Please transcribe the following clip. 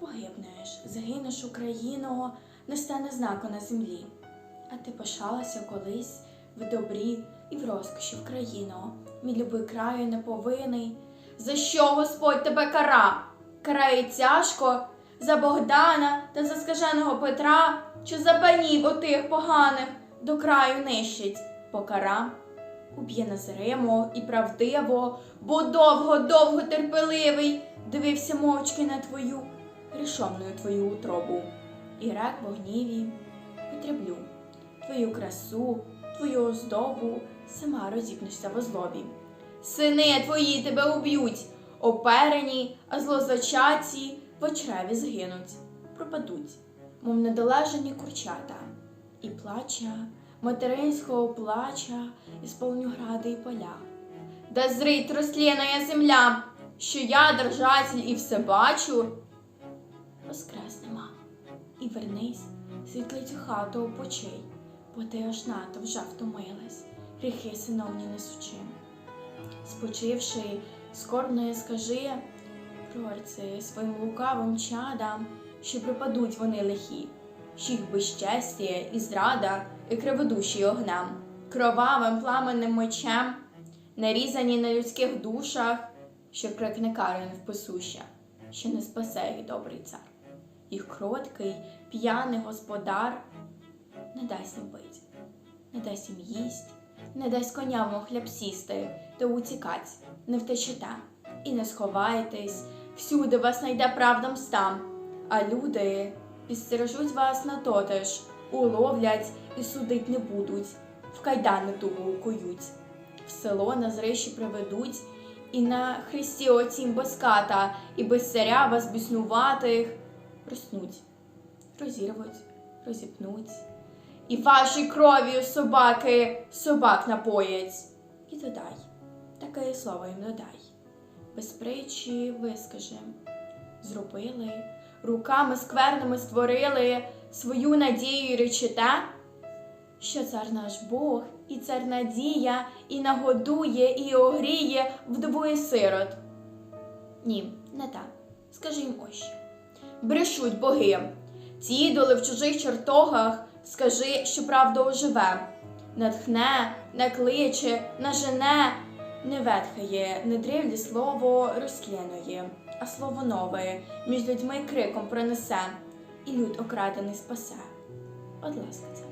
погибнеш, загинеш Україно, не стане знаку на землі. А ти пишалася колись в добрі і в розкоші в країно, мій любий краю неповинний. За що Господь тебе кара? Карає тяжко за Богдана та за скаженого Петра, чи за панів отих поганих до краю нищить покара. Уб'є незримо і правдиво, бо довго-довго терпеливий дивився мовчки на твою грішовною твою утробу. І рак в гніві потреблю твою красу, твою оздобу, сама розіпнешся в озлобі. Сини твої тебе уб'ють, оперені, а злозачаті в очреві згинуть, пропадуть, мов недолежані курчата, і плача, материнського плача, і сповню гради і поля. Да зрить розтліная земля, що я держатель і все бачу. Воскресне, мамо, і вернись, світлицю хату опочий, бо ти аж надто вже втомилась, гріхи синовні несучи. Спочивши, скорбно скажи, прорці своїм лукавим чадам, що припадуть вони лихі, що їх безчестя і зрада, і криводуші огнем, кровавим пламенним мечем, нарізані на людських душах, що крикне карен вписуща, що не спасе їх добрий цар. Їх кроткий, п'яний господар. Не дасть їм пить, не дасть їм їсть, не дасть коням у хліб сісти та утікать, не втечете і не сховаєтесь, всюди вас найде правда мста, а люди підстережуть вас на тотеж, уловлять і судить не будуть, в кайдани тугу укують, в село на зрищі приведуть, і на хресті оцім без ката, і без царя вас біснуватих проснуть, розірвуть, розіпнуть. І вашій кров'ю собаки собак напоять. І додай, таке слово їм додай. Без притчі вискажем. Зробили, руками скверними створили свою надію й речите, що цар наш Бог, і цар надія, і нагодує, і огріє вдовує сирот. Ні, не так. Скажи їм ось. Брешуть боги. Ці ідоли в чужих чертогах, скажи, що правда оживе. Натхне, накличе, нажене, не ветхає, не древлі слово розкляної, а слово нове між людьми криком пронесе, і люд окрадений спасе. От ласка.